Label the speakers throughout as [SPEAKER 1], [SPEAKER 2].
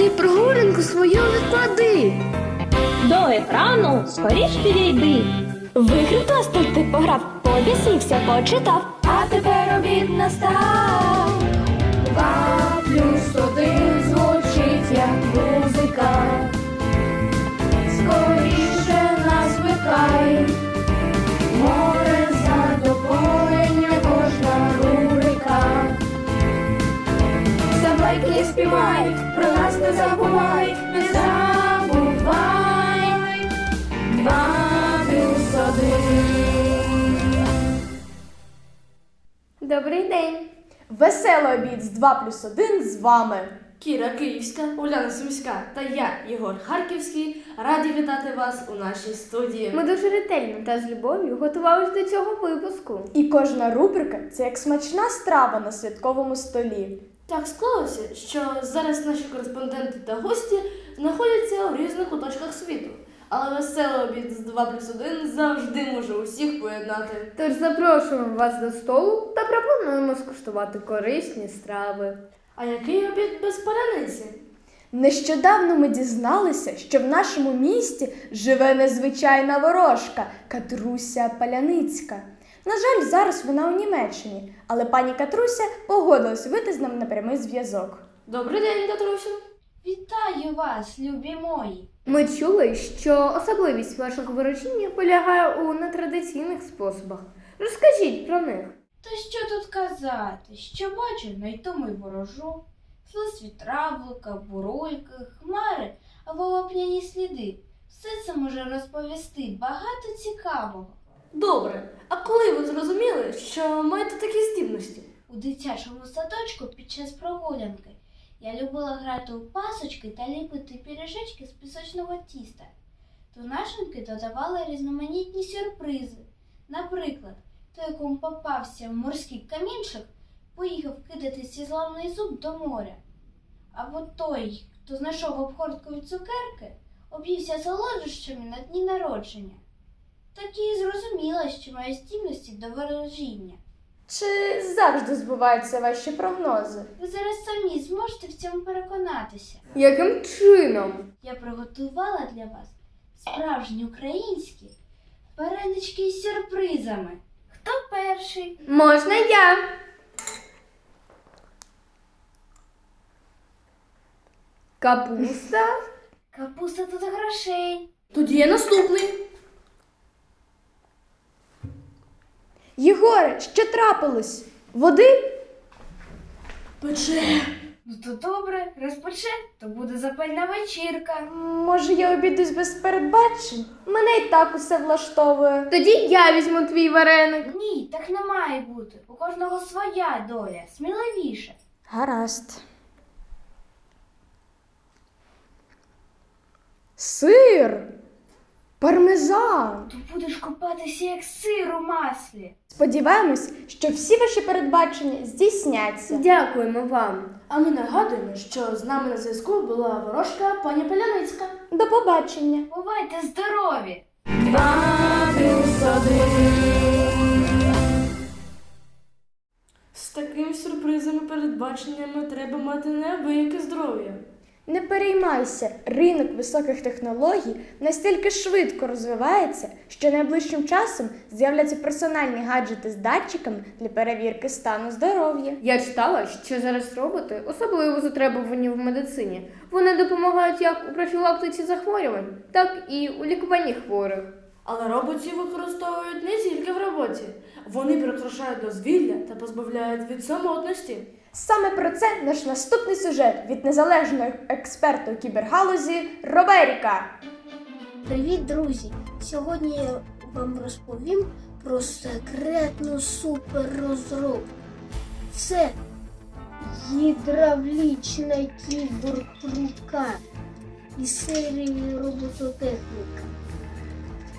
[SPEAKER 1] Ти прогулянку свою відклади.
[SPEAKER 2] До екрану скоріш підійди.
[SPEAKER 3] Виграв доступ, ти пограв, побісився, почитав.
[SPEAKER 4] А тепер обід настав. Два плюс один звучить як музика. Скоріше нас викай. Море задоволення, кожна рубрика. Забайки співай, не забувай, не забувай. Два плюс один.
[SPEAKER 5] Добрий день.
[SPEAKER 6] Веселий обід з 2 плюс 1 з вами.
[SPEAKER 7] Кіра Київська, Уляна Сумська та я, Єгор Харківський, раді вітати вас у нашій студії.
[SPEAKER 5] Ми дуже ретельно та з любов'ю готувалися до цього випуску.
[SPEAKER 6] І кожна рубрика це як смачна страва на святковому столі.
[SPEAKER 7] Так склалося, що зараз наші кореспонденти та гості знаходяться у різних куточках світу. Але веселий обід з 2 плюс 1 завжди може усіх поєднати.
[SPEAKER 5] Тож запрошуємо вас до столу та пропонуємо скуштувати корисні страви.
[SPEAKER 7] А який обід без паляниці?
[SPEAKER 6] Нещодавно ми дізналися, що в нашому місті живе незвичайна ворожка Катруся Паляницька. На жаль, зараз вона у Німеччині, але пані Катруся погодилась вийти з нами на прямий зв'язок.
[SPEAKER 7] Добрий день, Катрусю.
[SPEAKER 4] Вітаю вас, любі мої!
[SPEAKER 5] Ми чули, що особливість вашого виручення полягає у нетрадиційних способах. Розкажіть про них.
[SPEAKER 8] Та що тут казати? Що бачу, на тому й ворожу. Слиз від травлика, бурульки, хмари або вапняні сліди. Все це може розповісти багато цікавого.
[SPEAKER 7] Добре. А коли ви зрозуміли, що маєте такі здібності?
[SPEAKER 8] У дитячому садочку під час прогулянки я любила грати у пасочки та ліпити піріжечки з пісочного тіста. До додавали різноманітні сюрпризи. Наприклад, той, якому попався морський камінчик, поїхав кидати свій зламний зуб до моря. Або той, хто знайшов обгортку цукерки, об'ївся солодощами на дні народження. Так і зрозуміла, що маю здібності до ворожіння.
[SPEAKER 6] Чи завжди збуваються ваші прогнози?
[SPEAKER 8] Ви зараз самі зможете в цьому переконатися.
[SPEAKER 5] Яким чином?
[SPEAKER 8] Я приготувала для вас справжні українські перенички з сюрпризами. Хто перший?
[SPEAKER 5] Можна я? Капуста?
[SPEAKER 8] Капуста тут грошей.
[SPEAKER 7] Тоді я наступний.
[SPEAKER 6] Єгоре, що трапилось? Води?
[SPEAKER 7] Пече.
[SPEAKER 8] Ну то добре, розпоче, то буде запальна вечірка.
[SPEAKER 6] Може, я обійдусь без передбачень? Мене і так усе влаштовує.
[SPEAKER 5] Тоді я візьму твій вареник.
[SPEAKER 8] Ні, так не має бути. У кожного своя доля, сміливіше.
[SPEAKER 6] Гаразд. Сир! Пармезан!
[SPEAKER 8] То будеш купатися як сир у маслі.
[SPEAKER 6] Сподіваємось, що всі ваші передбачення здійсняться.
[SPEAKER 5] Дякуємо вам.
[SPEAKER 7] А ми нагадуємо, що з нами на зв'язку була ворожка пані Паляницька.
[SPEAKER 6] До побачення!
[SPEAKER 8] Бувайте здорові!
[SPEAKER 4] Два плюс один.
[SPEAKER 7] З такими сюрпризами, передбаченнями треба мати неабияке здоров'я.
[SPEAKER 6] Не переймайся, ринок високих технологій настільки швидко розвивається, що найближчим часом з'являться персональні гаджети з датчиками для перевірки стану здоров'я.
[SPEAKER 5] Я читала, що зараз роботи особливо затребувані в медицині. Вони допомагають як у профілактиці захворювань, так і у лікуванні хворих.
[SPEAKER 7] Але роботів використовують не тільки в роботі. Вони прикрашають дозвілля та позбавляють від самотності.
[SPEAKER 6] Саме про це наш наступний сюжет від незалежного експерта у кібергалузі Роберіка.
[SPEAKER 9] Привіт, друзі! Сьогодні я вам розповім про секретну суперрозробку. Це гідравлічна кіберрука із серії робототехніка.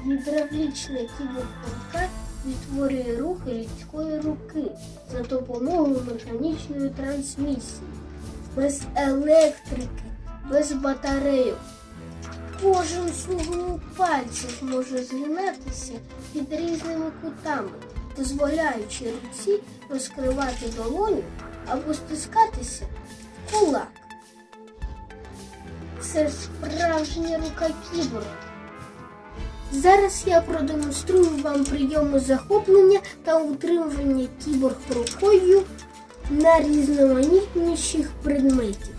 [SPEAKER 9] Гідравлічна кіберрука відтворює рухи людської руки за допомогою механічної трансмісії, без електрики, без батарейок. Кожен суглоб пальців може згинатися під різними кутами, дозволяючи руці розкривати долоню або стискатися в кулак. Це справжня рука кіборга. Зараз я продемонструю вам прийоми захоплення та утримування кіборг рукою на різноманітніших предметів.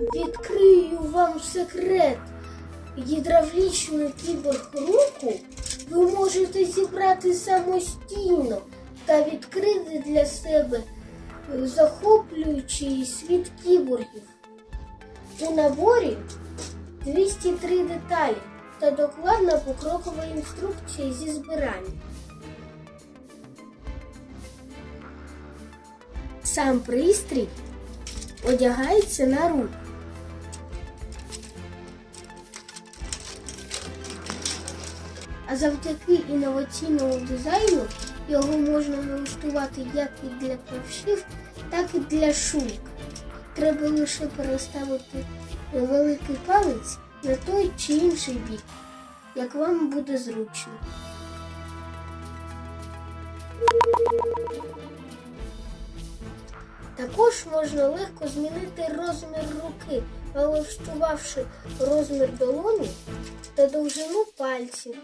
[SPEAKER 9] Відкрию вам секрет. Гідравлічну кіборг-руку ви можете зібрати самостійно та відкрити для себе е, захоплюючий світ кіборгів. У наборі 203 деталі та докладна покрокова інструкція зі збирання. Сам пристрій одягається на руку. А завдяки інноваційному дизайну його можна налаштувати як і для правшів, так і для шумок. Треба лише переставити великий палець на той чи інший бік, як вам буде зручно. Також можна легко змінити розмір руки, налаштувавши розмір долоні та довжину пальців.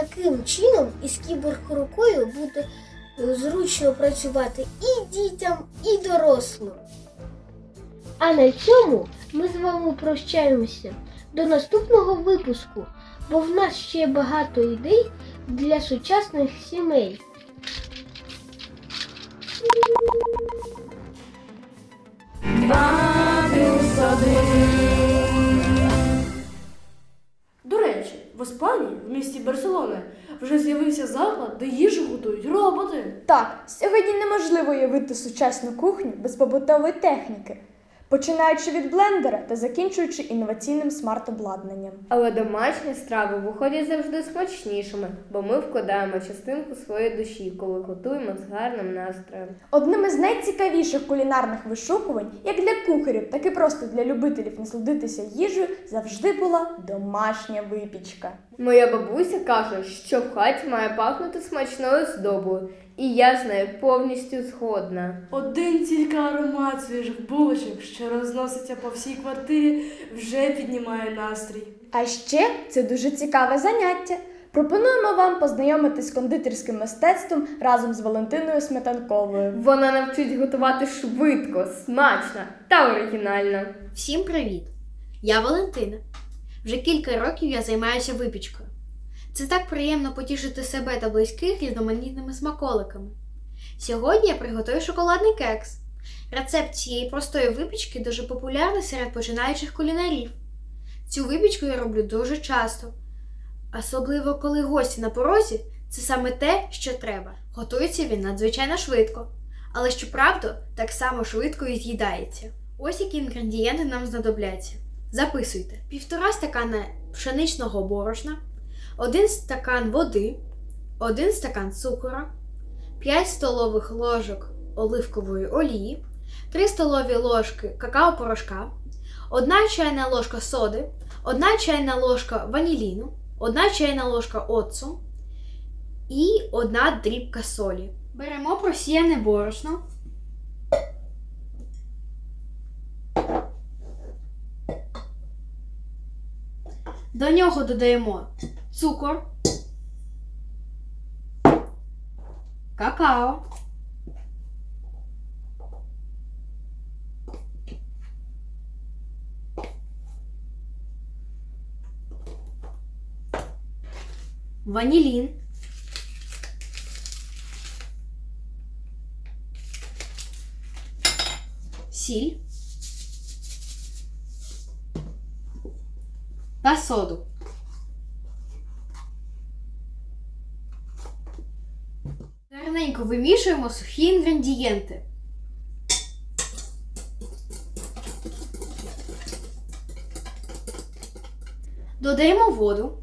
[SPEAKER 9] Таким чином із кіборг-рукою буде е, зручно працювати і дітям, і дорослим. А на цьому ми з вами прощаємося до наступного випуску, бо в нас ще багато ідей для сучасних сімей.
[SPEAKER 7] До в Іспанії, в місті Барселона, вже з'явився заклад, де їжу готують роботи.
[SPEAKER 6] Так, сьогодні неможливо уявити сучасну кухню без побутової техніки, починаючи від блендера та закінчуючи інноваційним смарт-обладнанням.
[SPEAKER 5] Але домашні страви виходять завжди смачнішими, бо ми вкладаємо частинку своєї душі, коли готуємо з гарним настроєм.
[SPEAKER 6] Одним із найцікавіших кулінарних вишукувань, як для кухарів, так і просто для любителів насолодитися їжею, завжди була домашня випічка.
[SPEAKER 5] Моя бабуся каже, що в хаті має пахнути смачною здобою, і я з нею повністю згодна.
[SPEAKER 7] Один тільки аромат свіжих булочок, що розноситься по всій квартирі, вже піднімає настрій.
[SPEAKER 6] А ще це дуже цікаве заняття. Пропонуємо вам познайомитись з кондитерським мистецтвом разом з Валентиною Сметанковою.
[SPEAKER 5] Вона навчить готувати швидко, смачно та оригінально.
[SPEAKER 10] Всім привіт! Я Валентина. Вже кілька років я займаюся випічкою. Це так приємно потішити себе та близьких різноманітними смаколиками. Сьогодні я приготую шоколадний кекс. Рецепт цієї простої випічки дуже популярний серед починаючих кулінарів. Цю випічку я роблю дуже часто, особливо коли гості на порозі це саме те, що треба. Готується він надзвичайно швидко, але щоправда, так само швидко і з'їдається. Ось які інгредієнти нам знадобляться. Записуйте: півтора стакана пшеничного борошна, один стакан води, один стакан цукора, 5 столових ложок оливкової олії, 3 столові ложки какао-порошка, 1 чайна ложка соди, 1 чайна ложка ваніліну, 1 чайна ложка оцу і 1 дрібка солі. Беремо просіяне борошно. До нього додаємо цукор, какао, ванілін, сіль Соду. Гарненько вимішуємо сухі інгредієнти. Додаємо воду.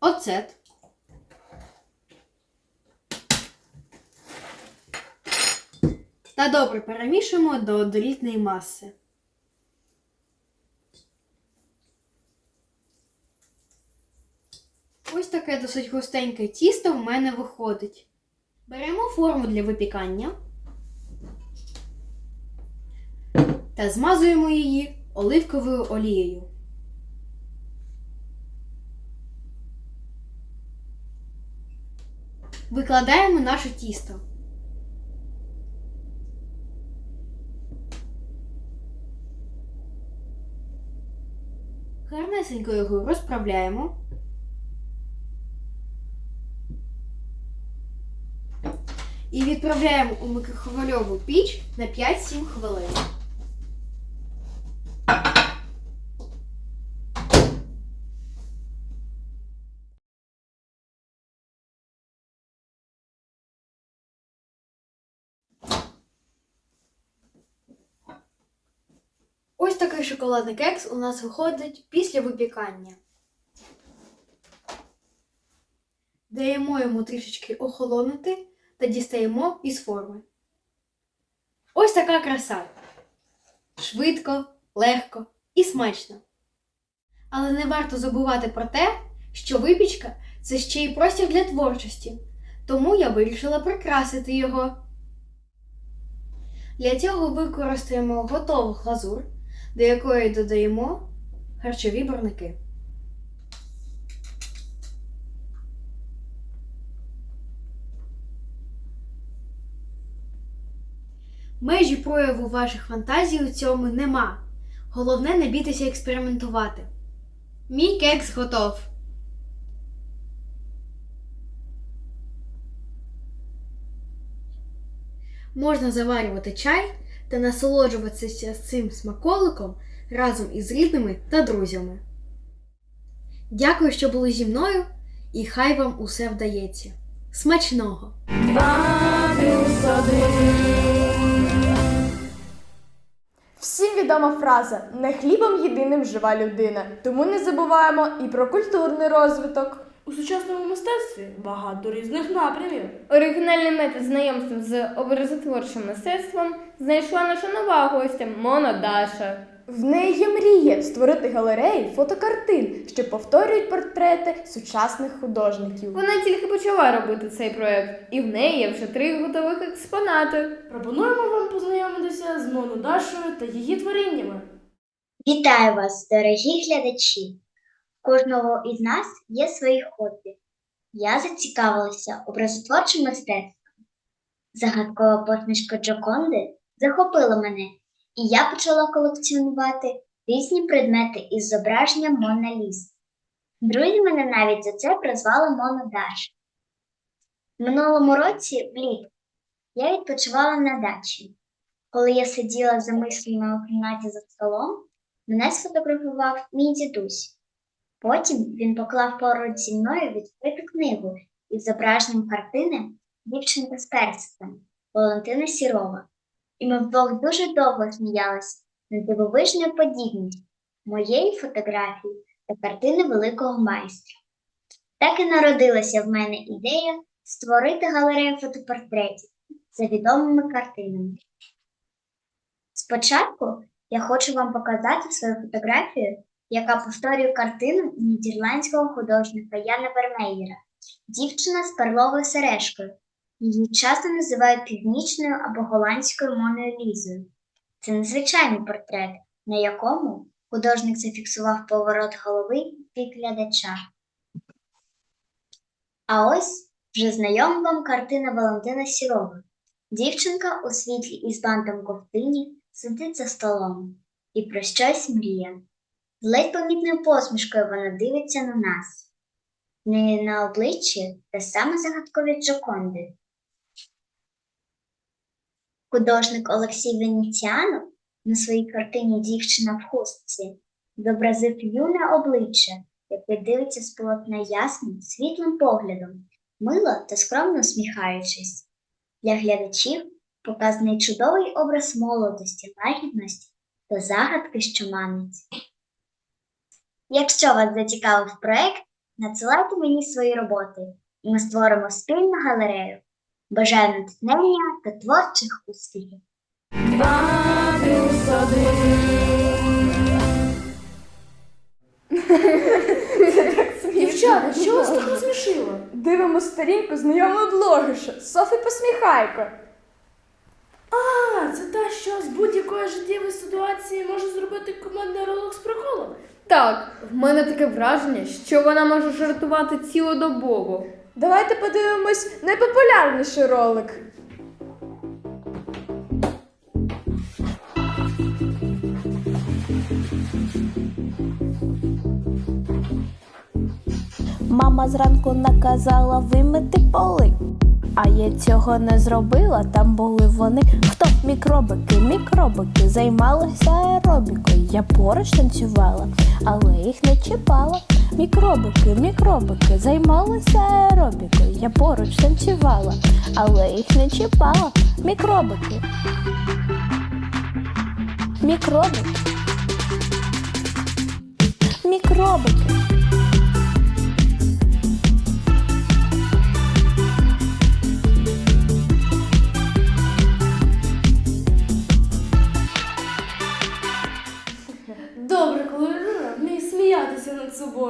[SPEAKER 10] Оцет. Та добре перемішуємо до однорідної маси. Ось таке досить густеньке тісто в мене виходить. Беремо форму для випікання та змазуємо її оливковою олією. Викладаємо наше тісто. Гарнесенько його розправляємо. І відправляємо у микрохвильову піч на 5-7 хвилин. Ось такий шоколадний кекс у нас виходить після випікання. Даємо йому трішечки охолонути та дістаємо із форми. Ось така краса. Швидко, легко і смачно. Але не варто забувати про те, що випічка це ще й простір для творчості, тому я вирішила прикрасити його. Для цього використаємо готову глазур, до якої додаємо харчові барвники. Межі прояву ваших фантазій у цьому нема. Головне не бійтеся експериментувати. Мій кекс готов. Можна заварювати чай та насолоджуватися цим смаколиком разом із рідними та друзями. Дякую, що були зі мною, і хай вам усе вдається. Смачного!
[SPEAKER 6] Всім відома фраза не хлібом єдиним жива людина. Тому не забуваємо і про культурний розвиток.
[SPEAKER 7] У сучасному мистецтві багато різних напрямів.
[SPEAKER 5] Оригінальний метод знайомства з образотворчим мистецтвом знайшла наша нова гостя Мона Даша.
[SPEAKER 6] В неї є мрія створити галереї фотокартин, що повторюють портрети сучасних художників.
[SPEAKER 5] Вона тільки почала робити цей проект, і в неї є вже три готових експонати.
[SPEAKER 7] Пропонуємо вам познайомитися з Мону Дашою та її творіннями.
[SPEAKER 11] Вітаю вас, дорогі глядачі! Кожного із нас є свої хобі. Я зацікавилася образотворчим мистецтвом. Загадкова посмішка Джоконди захопила мене, і я почала колекціонувати різні предмети із зображенням Мона Ліз. Друзі мене навіть за це прозвали Мона Даша. В минулому році, влітку, я відпочивала на дачі. Коли я сиділа замислена у кімнаті за столом, Мене сфотографував мій дідусь. Потім він поклав поруч зі мною відкриту книгу із зображенням картини Дівчинка з персиком Валентина Сірова. І ми вдвох дуже довго сміялися над дивовижною подібністю моєї фотографії та картини великого майстра. Так і народилася в мене ідея створити галерею фотопортретів за відомими картинами. Спочатку Я хочу вам показати свою фотографію, яка повторює картину нідерландського художника Яна Вермеєра. Дівчина з перловою сережкою. Її часто називають північною або голландською Моною Лізою. Це незвичайний портрет, на якому художник зафіксував поворот голови в бік глядача. А ось вже знайома вам картина Валентина Сірова. Дівчинка у світлій із бантом ковтині сидить за столом і про щось мріє. З ледь помітною посмішкою вона дивиться на нас. В неї на обличчі те саме загадкові Джоконди. Художник Олексій Венеціанов на своїй картині Дівчина в хустці зобразив юне обличчя, яке дивиться з полотна ясним, світлим поглядом, мило та скромно усміхаючись. Для глядачів показаний чудовий образ молодості, лагідності та загадки, що манить. Якщо вас зацікавив проект, надсилайте мені свої роботи, і ми створимо спільну галерею. Бажаю натхнення та творчих успіхів!
[SPEAKER 5] Дівчата, що вас так розсмішило?
[SPEAKER 6] Дивимо старіньку знайому блогершу Софі Посміхайко.
[SPEAKER 7] А, це та, що з будь-якої життєвої ситуації може зробити командний ролик з приколом.
[SPEAKER 5] Так, в мене таке враження, що вона може жартувати цілодобово.
[SPEAKER 6] Давайте подивимось найпопулярніший ролик.
[SPEAKER 4] Мама зранку наказала вимити поли. А я цього не зробила, там були вони. Хто? Мікробики, мікробики, займалися аеробікою. Я поруч танцювала, але їх не чіпала. Мікробики, мікробики, займалися аеробікою. Я поруч танцювала, але їх не чіпала. Мікробики. Мікробики. Мікробики.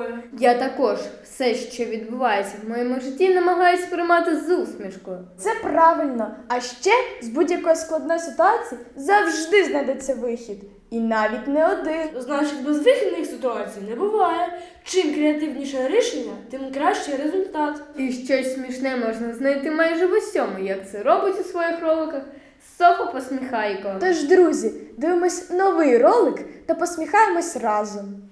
[SPEAKER 7] Над собою.
[SPEAKER 5] Я також все, що відбувається в моєму житті, намагаюся сприймати з усмішкою.
[SPEAKER 6] Це правильно. А ще з будь-якої складної ситуації завжди знайдеться вихід. І навіть не один.
[SPEAKER 7] Значить, безвихідних ситуацій не буває. Чим креативніше рішення, тим кращий результат.
[SPEAKER 5] І щось смішне можна знайти майже в усьому, як це робить у своїх роликах Софа Посміхайко.
[SPEAKER 6] Тож, друзі, дивимось новий ролик та посміхаємось разом.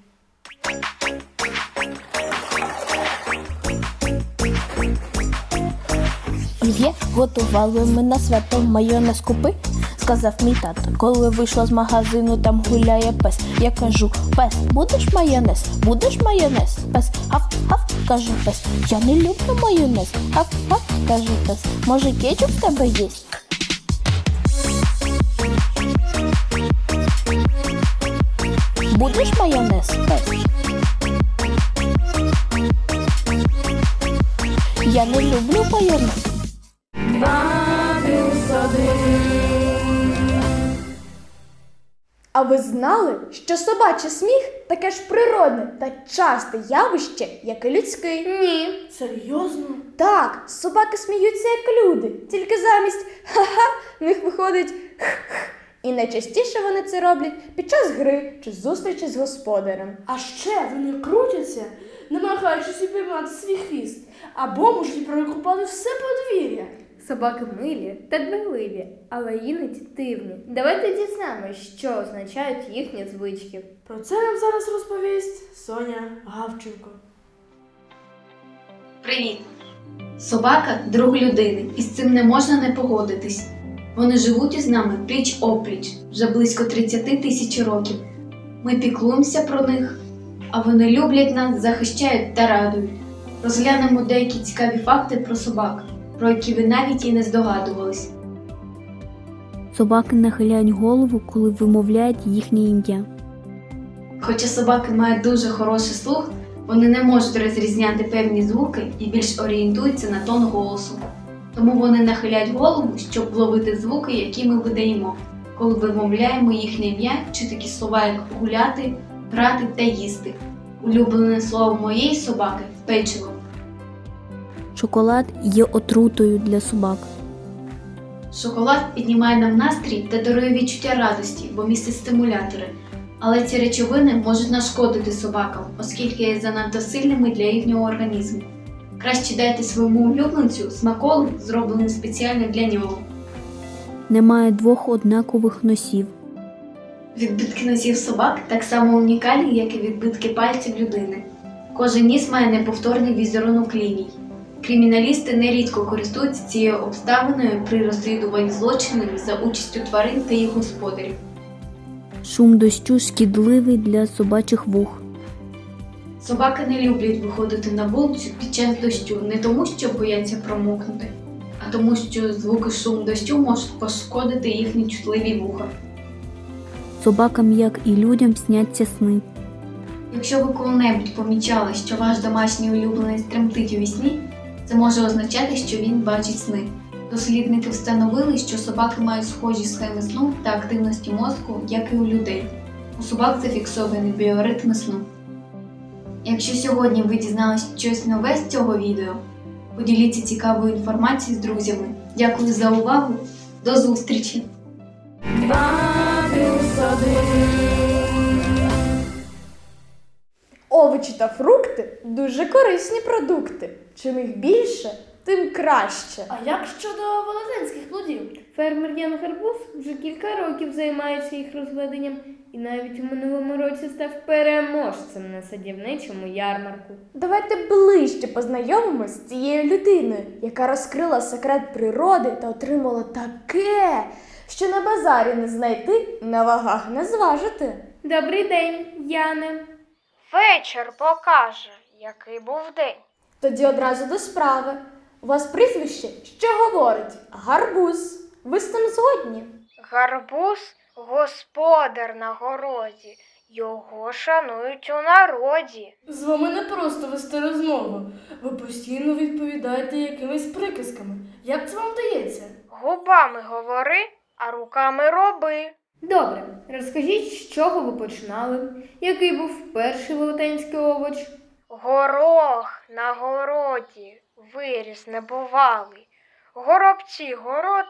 [SPEAKER 4] Є, готували ми на свято майонез купи, сказав мій тато, коли вийшла з магазину, там гуляє пес. Я кажу, пес, будеш майонез? Будеш майонез? Пес, гав, гав, каже пес. Я не люблю майонез. Гав, гав, каже пес. Може, кетчуп в тебе є? Будеш майонез? Пес. Я не люблю майонез.
[SPEAKER 12] Два плюс один.
[SPEAKER 6] А ви знали, що собачий сміх таке ж природне та часте явище, як і людський?
[SPEAKER 5] Ні.
[SPEAKER 7] Серйозно?
[SPEAKER 6] Так, собаки сміються як люди, тільки замість ха-ха в них виходить х-х. І найчастіше вони це роблять під час гри чи зустрічі з господарем.
[SPEAKER 7] А ще вони крутяться, намагаючись упіймати свій хвіст, або можуть перекупати все подвір'я.
[SPEAKER 5] Собаки милі та дбайливі, але іноді дивні. Давайте дізнаємось, що означають їхні звички.
[SPEAKER 7] Про це нам зараз розповість Соня Гавченко.
[SPEAKER 13] Привіт! Собака друг людини, і з цим не можна не погодитись. Вони живуть із нами пліч опліч вже близько 30 тисяч років. Ми піклуємося про них, а вони люблять нас, захищають та радують. Розглянемо деякі цікаві факти про собак, про які ви навіть і не здогадувались.
[SPEAKER 4] Собаки нахиляють голову, коли вимовляють їхнє ім'я.
[SPEAKER 13] Хоча собаки мають дуже хороший слух, вони не можуть розрізняти певні звуки і більш орієнтуються на тон голосу. Тому вони нахиляють голову, щоб вловити звуки, які ми видаємо. коли вимовляємо їхнє ім'я чи такі слова, як гуляти, грати та їсти. Улюблене слово моєї собаки печиво.
[SPEAKER 14] Шоколад є отрутою для собак.
[SPEAKER 13] Шоколад піднімає нам настрій та дарує відчуття радості, бо містить стимулятори. Але ці речовини можуть нашкодити собакам, оскільки є занадто сильними для їхнього організму. Краще дайте своєму улюбленцю смаколик, зроблений спеціально для нього.
[SPEAKER 14] Немає двох однакових носів.
[SPEAKER 13] Відбитки носів собак так само унікальні, як і відбитки пальців людини. Кожен ніс має неповторний візерунок ліній. Криміналісти нерідко користуються цією обставиною при розслідуванні злочинів за участю тварин та їх господарів.
[SPEAKER 14] Шум дощу шкідливий для собачих вух.
[SPEAKER 13] Собаки не люблять виходити на вулицю під час дощу не тому, що бояться промокнути, а тому, що звуки шум дощу можуть пошкодити їхні чутливі вуха.
[SPEAKER 14] Собакам, як і людям, сняться сни.
[SPEAKER 13] Якщо ви коли-небудь помічали, що ваш домашній улюбленець тремтить у вісні, це може означати, що він бачить сни. Дослідники встановили, що собаки мають схожі схеми сну та активності мозку, як і у людей. У собак зафіксовані біоритми сну. Якщо сьогодні ви дізналися щось нове з цього відео, поділіться цікавою інформацією з друзями. Дякую за увагу. До зустрічі!
[SPEAKER 6] Овочі та фрукти дуже корисні продукти. Чим їх більше, тим краще.
[SPEAKER 5] А як щодо велетенських плодів? Фермер Ян Гарбуз вже кілька років займається їх розведенням і навіть у минулому році став переможцем на садівничому ярмарку.
[SPEAKER 6] Давайте ближче познайомимось з цією людиною, яка розкрила секрет природи та отримала таке, що на базарі не знайти, на вагах не зважити.
[SPEAKER 5] Добрий день, Яне.
[SPEAKER 15] Вечір покаже, який був день.
[SPEAKER 6] Тоді одразу до справи. У вас прізвище, що говорить? Гарбуз. Ви з тим згодні?
[SPEAKER 15] Гарбуз господар на городі. Його шанують у народі.
[SPEAKER 7] З вами не просто вести розмову. Ви постійно відповідаєте якимись приказками. Як це вам вдається?
[SPEAKER 15] Губами говори, а руками роби.
[SPEAKER 5] Добре, розкажіть, з чого ви починали? Який був перший велетенський овоч?
[SPEAKER 15] Горох на городі виріс небувалий. Горобці город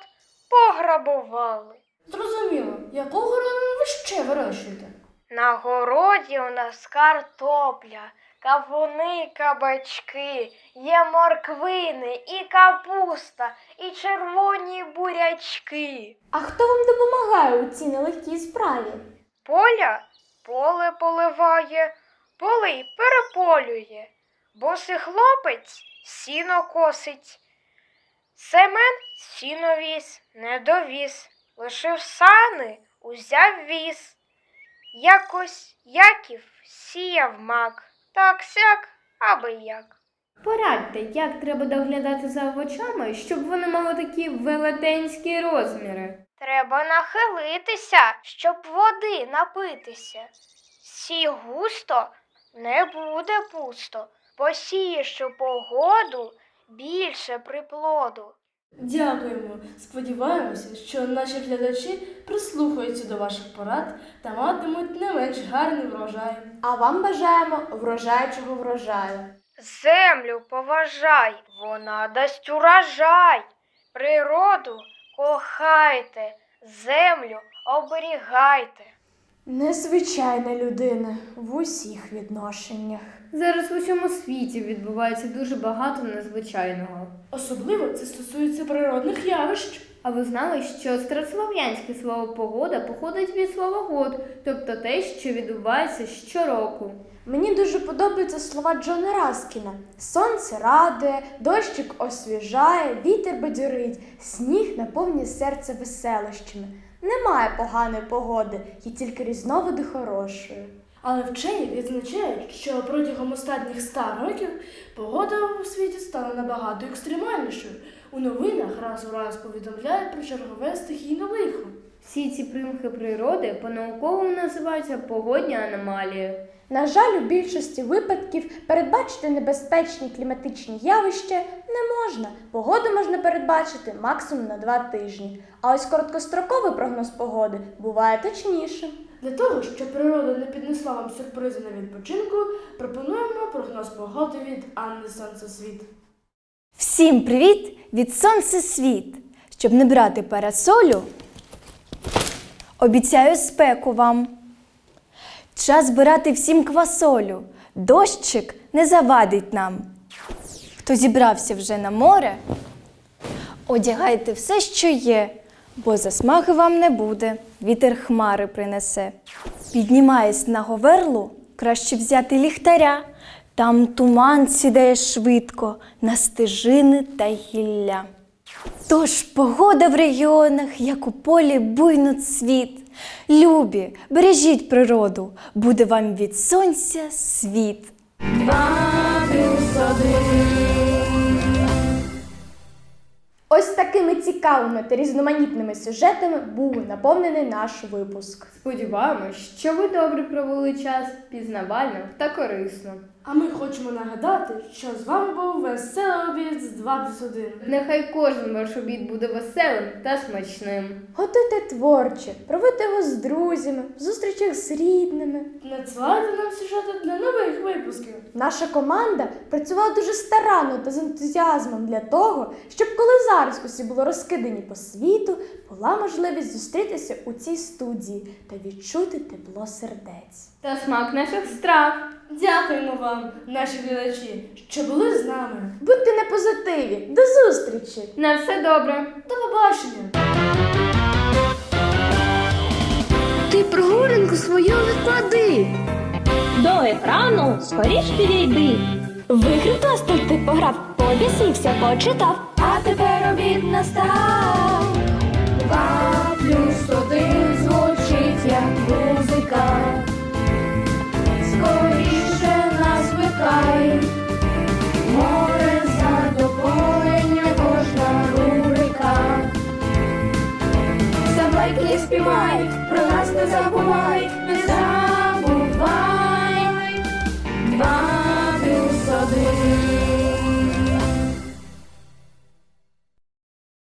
[SPEAKER 15] пограбували.
[SPEAKER 7] Зрозуміло, якого роду ви ще вирощуєте?
[SPEAKER 15] На городі у нас картопля, кавуни, кабачки, є морквини і капуста, і червоні бурячки.
[SPEAKER 6] А хто вам допомагає у цій нелегкій справі?
[SPEAKER 15] Поля поле поливає, полий переполює, босий хлопець сіно косить. Семен сіно віз, не довіз, лишив сани, узяв віз. Якось Яків сіяв мак, так сяк, аби як.
[SPEAKER 5] Порадьте, як треба доглядати за овочами, щоб вони мали такі велетенські розміри.
[SPEAKER 15] Треба нахилитися, щоб води напитися. Сій густо не буде пусто, посієш у погоду більше приплоду.
[SPEAKER 7] Дякуємо. Сподіваємося, що наші глядачі прислухаються до ваших порад та матимуть не менш гарний врожай.
[SPEAKER 6] А вам бажаємо врожаючого врожаю.
[SPEAKER 15] Землю поважай, вона дасть урожай. Природу кохайте, землю оберігайте.
[SPEAKER 6] Незвичайна людина в усіх відношеннях.
[SPEAKER 5] Зараз в усьому світі відбувається дуже багато незвичайного.
[SPEAKER 7] Особливо це стосується природних явищ.
[SPEAKER 5] А ви знали, що старослов'янське слово погода походить від слова год, тобто те, що відбувається щороку.
[SPEAKER 6] Мені дуже подобаються слова Джона Раскіна. Сонце радує, дощик освіжає, вітер бадьорить, сніг наповнює серце веселощами. Немає поганої погоди, є тільки різновиди хорошої.
[SPEAKER 7] Але вчені відзначають, що протягом останніх ста років погода у світі стала набагато екстремальнішою. У новинах раз у раз повідомляють про чергове стихійне лихо.
[SPEAKER 5] Всі ці примхи природи по-науковому називаються погодні аномалії.
[SPEAKER 6] На жаль, у більшості випадків передбачити небезпечні кліматичні явища не можна. Погоду можна передбачити максимум на два тижні. А ось короткостроковий прогноз погоди буває точнішим.
[SPEAKER 7] Для того, щоб природа не піднесла вам сюрпризи на відпочинку, пропонуємо прогноз погоди від Анни Сонцесвіт.
[SPEAKER 16] Всім привіт від Сонце Світ! Щоб не брати парасолю, обіцяю спеку вам. Час збирати всім квасолю. Дощик не завадить нам. Хто зібрався вже на море, одягайте все, що є, бо засмаги вам не буде, вітер хмари принесе. Піднімаясь на говерлу, краще взяти ліхтаря. Там туман сідає швидко на стежини та гілля. Тож погода в регіонах, як у полі буйно цвіт. Любі, бережіть природу, буде вам від сонця світ.
[SPEAKER 6] Ось такими цікавими та різноманітними сюжетами був наповнений наш випуск.
[SPEAKER 5] Сподіваємось, що ви добре провели час пізнавально та корисно.
[SPEAKER 7] А ми хочемо нагадати, що з вами був веселий обід з 2 плюс 1.
[SPEAKER 5] Нехай кожен ваш обід буде веселим та смачним.
[SPEAKER 6] Готуйте творче, проводьте його з друзями, в зустрічах з рідними.
[SPEAKER 7] Надсилайте нам сюжети для нових випусків.
[SPEAKER 6] Наша команда працювала дуже старанно та з ентузіазмом для того, щоб коли зараз усі були розкидані по світу, була можливість зустрітися у цій студії та відчути тепло сердець.
[SPEAKER 5] Та смак наших страв.
[SPEAKER 7] Дякуємо вам, наші глядачі, що були з нами.
[SPEAKER 6] Будьте на позитиві! До зустрічі!
[SPEAKER 5] На все добре.
[SPEAKER 7] До побачення!
[SPEAKER 1] Ти прогулянку свою відклади.
[SPEAKER 2] До екрану скоріш підійди.
[SPEAKER 15] В ігри доступ ти пограв, побісився, почитав.
[SPEAKER 4] А тепер обід настав. Два плюс один Співай, про нас не забувай,